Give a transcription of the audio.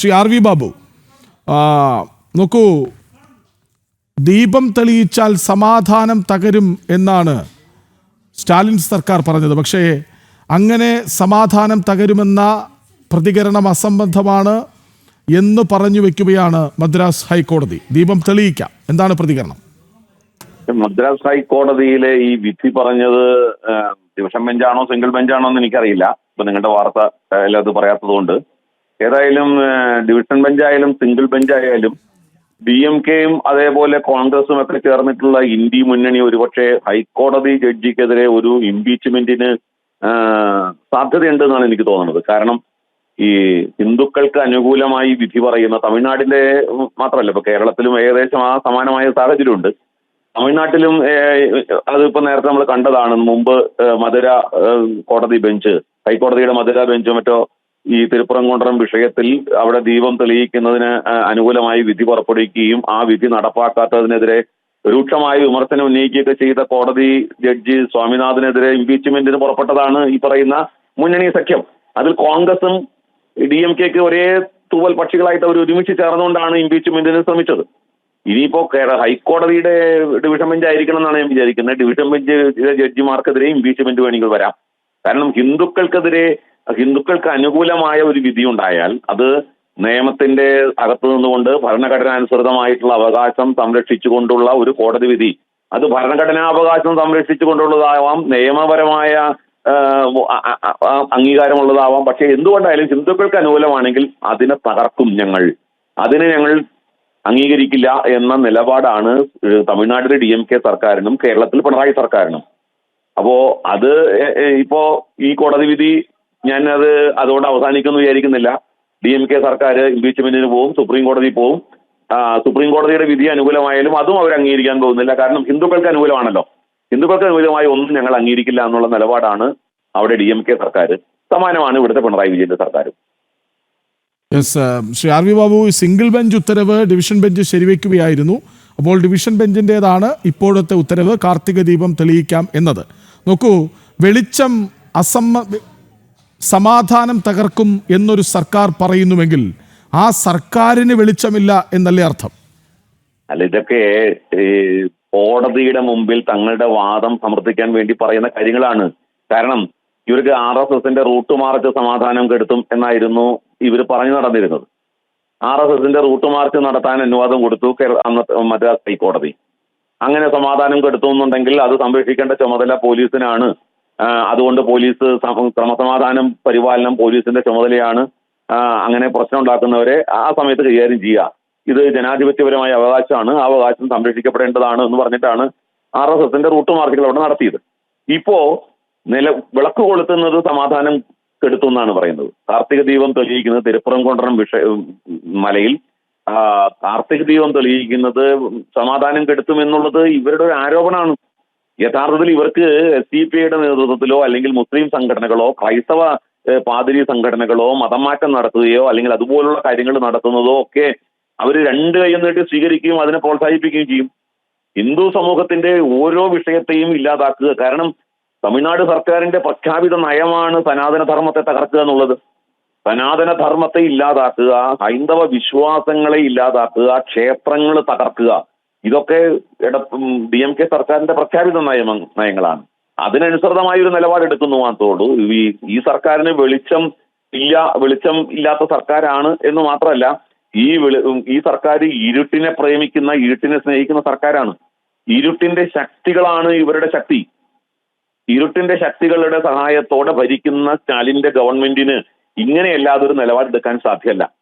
Shri R V Babu. നോക്കൂ ദീപം തെളിയിച്ചാൽ സമാധാനം തകരും എന്നാണ് സ്റ്റാലിൻ സർക്കാർ പറഞ്ഞത്. പക്ഷേ അങ്ങനെ സമാധാനം തകരുമെന്ന പ്രതികരണം അസംബന്ധമാണ് എന്ന് പറഞ്ഞു വെക്കുകയാണ് മദ്രാസ് ഹൈക്കോടതി. ദീപം തെളിയിക്കാം. എന്താണ് പ്രതികരണം? മദ്രാസ് ഹൈക്കോടതിയിലെ ഈ വിധി പറഞ്ഞത് ഡിവിഷൻ ബെഞ്ചാണോ സിംഗിൾ ബെഞ്ചാണോ എന്ന് എനിക്കറിയില്ല. ഇപ്പൊ നിങ്ങളുടെ വാർത്ത അതിൽ അത് പറയാത്തതുകൊണ്ട്. ഏതായാലും ഡിവിഷൻ ബെഞ്ചായാലും സിംഗിൾ ബെഞ്ചായാലും ഡി എം കെയും അതേപോലെ കോൺഗ്രസും ഒക്കെ ചേർന്നിട്ടുള്ള ഇന്ത്യ മുന്നണി ഒരുപക്ഷെ ഹൈക്കോടതി ജഡ്ജിക്കെതിരെ ഒരു ഇംപീച്ച്മെന്റിന് സാധ്യതയുണ്ടെന്നാണ് എനിക്ക് തോന്നുന്നത്. കാരണം ഈ ഹിന്ദുക്കൾക്ക് അനുകൂലമായി വിധി പറയുന്ന തമിഴ്നാടിന്റെ മാത്രമല്ല ഇപ്പൊ കേരളത്തിലും ഏകദേശം ആ സമാനമായ സാഹചര്യമുണ്ട്. തമിഴ്നാട്ടിലും അതിപ്പോ നേരത്തെ നമ്മൾ കണ്ടതാണ് മുമ്പ് മധുര കോടതി ബെഞ്ച് ഹൈക്കോടതിയുടെ മധുര ബെഞ്ചോ മറ്റോ ഈ തിരുപ്പുറംകുണ്ടം വിഷയത്തിൽ അവിടെ ദീപം തെളിയിക്കുന്നതിന് അനുകൂലമായി വിധി പുറപ്പെടുവിക്കുകയും ആ വിധി നടപ്പാക്കാത്തതിനെതിരെ രൂക്ഷമായ വിമർശനം ഉന്നയിക്കുകയൊക്കെ ചെയ്ത കോടതി ജഡ്ജി സ്വാമിനാഥനെതിരെ ഇംപീച്ച്മെന്റിന് പുറപ്പെട്ടതാണ് ഈ പറയുന്ന മുന്നണി സഖ്യം. അതിൽ കോൺഗ്രസും ഡി എം കെക്ക് ഒരേ തൂവൽ പക്ഷികളായിട്ട് അവർ ഒരുമിച്ച് ചേർന്നുകൊണ്ടാണ് ഇംപീച്ച്മെന്റിന് ശ്രമിച്ചത്. ഇനിയിപ്പോ ഹൈക്കോടതിയുടെ ഡിവിഷൻ ബെഞ്ച് ആയിരിക്കണം എന്നാണ് ഞാൻ വിചാരിക്കുന്നത്. ഡിവിഷൻ ബെഞ്ച് ജഡ്ജിമാർക്കെതിരെ ഇംപീച്ച്മെന്റ് വേണമെങ്കിൽ വരാം. കാരണം ഹിന്ദുക്കൾക്കെതിരെ ഹിന്ദുക്കൾക്ക് അനുകൂലമായ ഒരു വിധി ഉണ്ടായാൽ അത് നിയമത്തിന്റെ അകത്തു നിന്നുകൊണ്ട് ഭരണഘടനാനുസൃതമായിട്ടുള്ള അവകാശം സംരക്ഷിച്ചുകൊണ്ടുള്ള ഒരു കോടതി വിധി. അത് ഭരണഘടനാ അവകാശം സംരക്ഷിച്ചുകൊണ്ടുള്ളതാവാം നിയമപരമായ അംഗീകാരമുള്ളതാവാം. പക്ഷെ എന്തുകൊണ്ടായാലും ഹിന്ദുക്കൾക്ക് അനുകൂലമാണെങ്കിൽ അതിനെ തകർക്കും ഞങ്ങൾ. അതിനെ ഞങ്ങൾ അംഗീകരിക്കില്ല എന്ന നിലപാടാണ് തമിഴ്നാട്ടിലെ ഡി എം കെ സർക്കാരിനും കേരളത്തിൽ പിണറായി സർക്കാരിനും. അപ്പോ അത് ഇപ്പോ ഈ കോടതി വിധി ഞാൻ അത് അതുകൊണ്ട് അവസാനിക്കുമെന്ന് വിചാരിക്കുന്നില്ല. ഡി എം കെ സർക്കാർ ഇംപീച്ച്മെന്റിന് പോവും സുപ്രീം കോടതി പോവും. സുപ്രീം കോടതിയുടെ വിധി അനുകൂലമായാലും അതും അവർ അംഗീകരിക്കാൻ പോകുന്നില്ല. കാരണം ഹിന്ദുക്കൾക്ക് അനുകൂലമാണല്ലോ. ഹിന്ദുക്കൾക്ക് അനുകൂലമായി ഒന്നും ഞങ്ങൾ അംഗീകരിക്കില്ല എന്നുള്ള നിലപാടാണ് അവിടെ ഡി എം കെ സർക്കാർ സമാനമാണ് ഇവിടുത്തെ പിണറായി വിജയന്റെ സർക്കാരും. Yes Shri R V Babu single bench ഉത്തരവ് ഡിവിഷൻ ബെഞ്ച് ശരിവെക്കുകയായിരുന്നു. അപ്പോൾ ഡിവിഷൻ ബെഞ്ചിന്റെതാണ് ഇപ്പോഴത്തെ ഉത്തരവ്. കാർത്തിക ദീപം തെളിയിക്കാം എന്നത്. നോക്കൂ വെളിച്ചം അസമ സമാധാനം തകർക്കും എന്നൊരു സർക്കാർ പറയുന്നുവെങ്കിൽ ആ സർക്കാരിന് വെളിച്ചമില്ല എന്നല്ലേ അർത്ഥം? അല്ല ഇതൊക്കെ കോടതിയുടെ മുമ്പിൽ തങ്ങളുടെ വാദം സമർത്ഥിക്കാൻ വേണ്ടി പറയുന്ന കാര്യങ്ങളാണ്. കാരണം ഇവർക്ക് ആർ എസ് എസിന്റെ റൂട്ട് മാർച്ച് സമാധാനം കെടുത്തും എന്നായിരുന്നു ഇവർ പറഞ്ഞു നടന്നിരുന്നത്. ആർ എസ് എസിന്റെ റൂട്ട് മാർച്ച് നടത്താൻ അനുവാദം കൊടുത്തു കേരള മദ്രാസ് ഹൈക്കോടതി. അങ്ങനെ സമാധാനം കെടുത്തുന്നുണ്ടെങ്കിൽ അത് സംരക്ഷിക്കേണ്ട ചുമതല പോലീസിനാണ്. അതുകൊണ്ട് പോലീസ് സമ- ക്രമസമാധാനം പരിപാലനം പോലീസിന്റെ ചുമതലയാണ്. അങ്ങനെ പ്രശ്നം ഉണ്ടാക്കുന്നവരെ ആ സമയത്ത് കൈകാര്യം ചെയ്യുക. ഇത് ജനാധിപത്യപരമായ അവകാശമാണ്. ആ അവകാശം സംരക്ഷിക്കപ്പെടേണ്ടതാണ് എന്ന് പറഞ്ഞിട്ടാണ് ആർ എസ് എസിന്റെ റൂട്ട് മാർച്ചുകൾ അവിടെ നടത്തിയത്. ഇപ്പോ നില വിളക്ക് കൊളുത്തുന്നത് സമാധാനം കെടുത്തുന്നാണ് പറയുന്നത്. കാർത്തിക ദീപം തെളിയിക്കുന്നത് തിരുപ്പുറം കൊണ്ടറം വിഷ മലയിൽ കാർത്തിക ദീപം തെളിയിക്കുന്നത് സമാധാനം കെടുത്തും എന്നുള്ളത് ഇവരുടെ ഒരു ആരോപണമാണ്. യഥാർത്ഥത്തിൽ ഇവർക്ക് ഡി പി ഐയുടെ നേതൃത്വത്തിലോ അല്ലെങ്കിൽ മുസ്ലിം സംഘടനകളോ ക്രൈസ്തവ പാതിരി സംഘടനകളോ മതമാറ്റം നടത്തുകയോ അല്ലെങ്കിൽ അതുപോലുള്ള കാര്യങ്ങൾ നടത്തുന്നതോ ഒക്കെ അവർ രണ്ട് കൈയും നീട്ടി സ്വീകരിക്കുകയും അതിനെ പ്രോത്സാഹിപ്പിക്കുകയും ചെയ്യും. ഹിന്ദു സമൂഹത്തിന്റെ ഓരോ വിഷയത്തെയും ഇല്ലാതാക്കുക കാരണം തമിഴ്നാട് സർക്കാരിന്റെ പ്രഖ്യാപിത നയമാണ് സനാതന ധർമ്മത്തെ തകർക്കുക എന്നുള്ളത്. സനാതന ധർമ്മത്തെ ഇല്ലാതാക്കുക ഹൈന്ദവ വിശ്വാസങ്ങളെ ഇല്ലാതാക്കുക ക്ഷേത്രങ്ങൾ തകർക്കുക. ഇതൊക്കെ ഡി എം കെ സർക്കാരിന്റെ പ്രഖ്യാപിത നയമ നയങ്ങളാണ്. അതിനനുസൃതമായ ഒരു നിലപാടെടുക്കുന്നു മാത്രമുള്ളൂ ഈ ഈ സർക്കാരിന് വെളിച്ചം ഇല്ല വെളിച്ചം ഇല്ലാത്ത സർക്കാരാണ് എന്ന് മാത്രമല്ല ഈ ഈ സർക്കാർ ഇരുട്ടിനെ പ്രേമിക്കുന്ന ഇരുട്ടിനെ സ്നേഹിക്കുന്ന സർക്കാരാണ്. ഇരുട്ടിന്റെ ശക്തികളാണ് ഇവരുടെ ശക്തി. ഇരുട്ടിന്റെ ശക്തികളുടെ സഹായത്തോടെ ഭരിക്കുന്ന സ്റ്റാലിന്റെ ഗവൺമെന്റിന് ഇങ്ങനെയല്ലാതെ ഒരു നിലപാടെടുക്കാൻ സാധ്യമല്ല.